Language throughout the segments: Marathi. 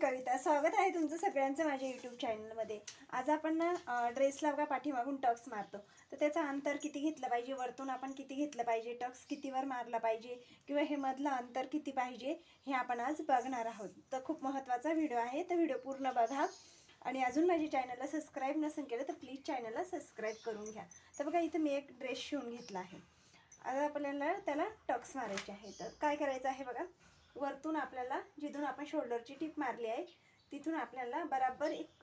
कविता. स्वागत आहे तुमचं सगळ्यांचं माझ्या यूट्यूब चॅनलमध्ये आज आपण ना ड्रेसला बघा पाठीमागून टक्स मारतो. तर त्याचं अंतर किती घेतलं पाहिजे? वरतून आपण किती घेतलं पाहिजे? टक्स कितीवर मारला पाहिजे? किंवा हे मधलं अंतर किती पाहिजे? हे आपण आज बघणार आहोत. तर खूप महत्त्वाचा व्हिडिओ आहे. तर व्हिडिओ पूर्ण बघा. आणि अजून माझ्या चॅनलला सबस्क्राईब नसेल केलं तर प्लीज चॅनलला सबस्क्राईब करून घ्या. तर बघा इथं मी एक ड्रेस शिवून घेतला आहे. आता आपल्याला त्याला टक्स मारायचे आहे. तर काय करायचं आहे बघा? वरतून आपल्याला जिथून आपण शोल्डरची टीप मारली आहे तिथून आपल्याला बराबर एक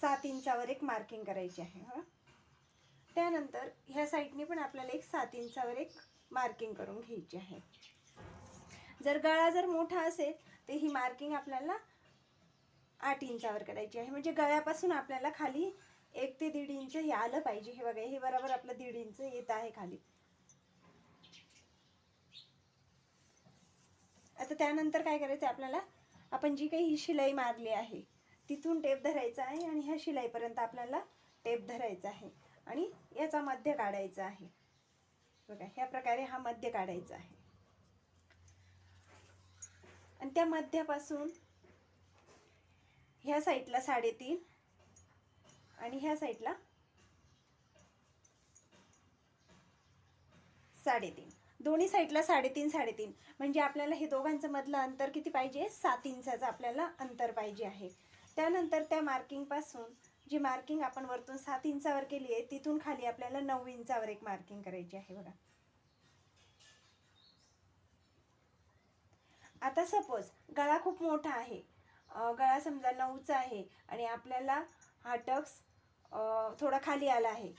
सात इंचावर एक मार्किंग करायची आहे हां. त्यानंतर ह्या साईडने पण आपल्याला एक सात इंचावर एक मार्किंग करून घ्यायची आहे. जर गळा जर मोठा असेल तर ही मार्किंग आपल्याला आठ इंचावर करायची आहे. म्हणजे गळ्यापासून आपल्याला खाली एक ते दीड इंच हे आलं पाहिजे. हे बघा हे बरोबर आपलं दीड इंच येत आहे खाली. आता त्यानंतर काय करायचं आहे आपल्याला? आपण जी काही ही शिलाई मारली आहे तिथून टेप धरायचा आहे आणि ह्या शिलाईपर्यंत आपल्याला टेप धरायचा आहे. आणि याचा मध्य काढायचा आहे. बघा ह्या प्रकारे हा मध्य काढायचा आहे. आणि त्या मध्यापासून ह्या साईडला साडेतीन आणि ह्या साईडला साडेतीन. दोन्ही साईडला साडेतीन साडेतीन. म्हणजे आपल्याला हे दोघांचं मधलं अंतर किती पाहिजे? सात इंचाचं आपल्याला अंतर पाहिजे आहे. त्यानंतर त्या मार्किंगपासून जी मार्किंग आपण वरतून सात इंचावर केली आहे तिथून खाली आपल्याला नऊ इंचावर एक मार्किंग करायची आहे बघा. आता सपोज गळा खूप मोठा आहे. गळा समजा नऊचा आहे आणि आपल्याला हा टक्स थोडा खाली आला आहे.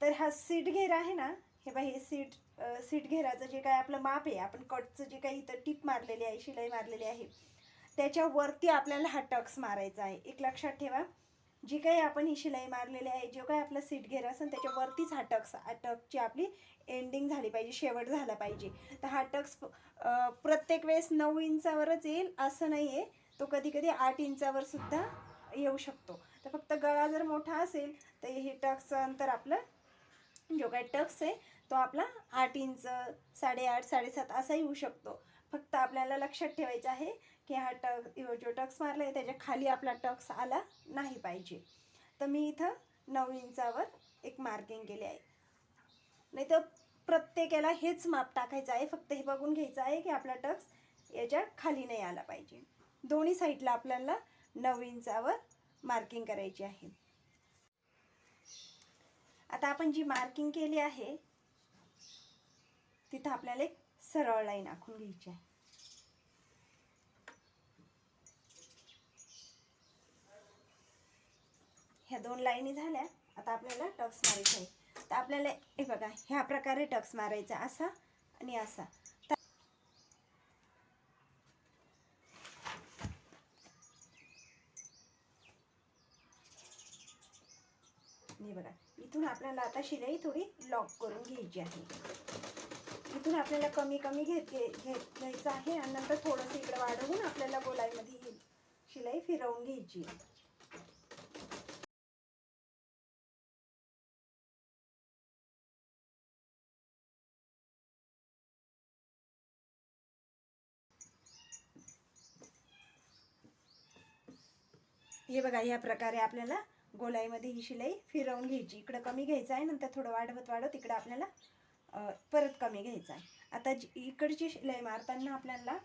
तर हा सीट घेर आहे ना हे बा हे सीट सीट घेराचं जे काय आपलं माप आहे आपण कटचं जे काही इथं टीप मारलेली आहे शिलाई मारलेली आहे त्याच्यावरती आपल्याला हा टक्स मारायचा आहे. एक लक्षात ठेवा जी काही आपण ही शिलाई मारलेली आहे जो काही आपला सीट घेर असेल त्याच्यावरतीच हा टक्स हा टक्सची आपली एंडिंग झाली पाहिजे शेवट झाला पाहिजे. तर हा टक्स प्रत्येक वेळेस नऊ इंचावरच येईल असं नाही आहे तो कधी कधी आठ इंचावर सुद्धा येऊ शकतो. तर फक्त गळा जर मोठा असेल तर हे टक्सचं अंतर आपलं जो काही टक्स आहे तो आपला आठ इंच साडेआठ साडेसात असा येऊ शकतो. फक्त आपल्याला लक्षात ठेवायचं आहे की हा टक जो टक्स मारला आहे त्याच्याखाली आपला टक्स आला नाही पाहिजे. तर मी इथं नऊ इंचावर एक मार्किंग केले आहे. नाही तर प्रत्येकाला हेच माप टाकायचं आहे. फक्त हे बघून घ्यायचं आहे की आपला टक्स याच्या खाली नाही आला पाहिजे. दोन्ही साईडला आपल्याला नऊ इंचावर मार्किंग करायची आहे. आता आपण जी मार्किंग केली आहे तिथं आपल्याला एक सरळ लाईन आखून घ्यायची आहे. ह्या दोन लाईनी झाल्या आता आपल्याला टक्स मारायचं आहे. तर आपल्याला हे बघा ह्या प्रकारे टक्स मारायचा असा आणि असा. हे बघा इथून आपल्याला आता शिलाई थोडी लॉक करून घ्यायची आहे. इथून आपल्याला कमी कमी घेत घे घेत घ्यायचं आहे आणि नंतर थोडंसं इकडं वाढवून आपल्याला गोलाईमध्ये ही शिलाई फिरवून घ्यायची. हे बघा या प्रकारे आपल्याला गोलाईमध्ये ही शिलाई फिरवून घ्यायची. इकडं कमी घ्यायचं आहे नंतर थोडं वाढवत वाढवत इकडं आपल्याला परत कमी घ्यायचा आहे. आता जी इकडची शिलाई मारताना आपल्याला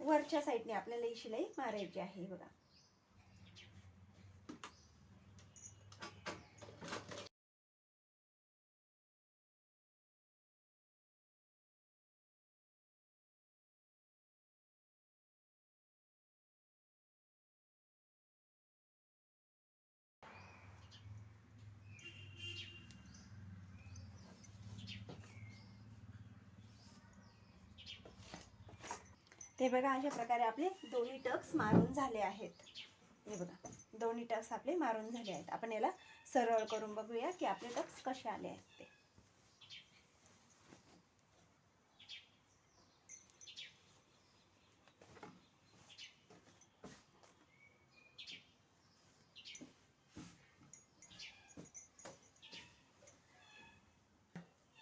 वरच्या साईडने आपल्याला ही शिलाई मारायची आहे बघा. ते बघा अशा प्रकारे आपले दोन्ही टक्स मारून झाले आहेत. हे बघा दोन्ही टक्स आपले मारून झाले आहेत. आपण याला सरळ करून बघूया की आपले टक्स कसे आले आहेत ते.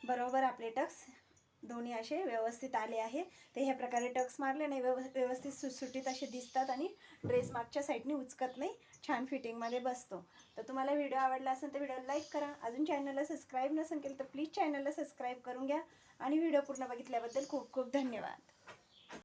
बरोबर आपले टक्स दोन्ही असे व्यवस्थित आले आहे. ते ह्या प्रकारे टक्स नाही व्यव व्यवस्थित सुटसुटीत असे दिसतात आणि ड्रेस मागच्या साईडने उचकत नाही छान फिटिंगमध्ये बसतो. तर तुम्हाला व्हिडिओ आवडला असेल तर व्हिडिओला लाईक करा. अजून चॅनलला सबस्क्राईब नसेल केलं तर प्लीज चॅनलला सबस्क्राईब करून घ्या. आणि व्हिडिओ पूर्ण बघितल्याबद्दल खूप खूप धन्यवाद.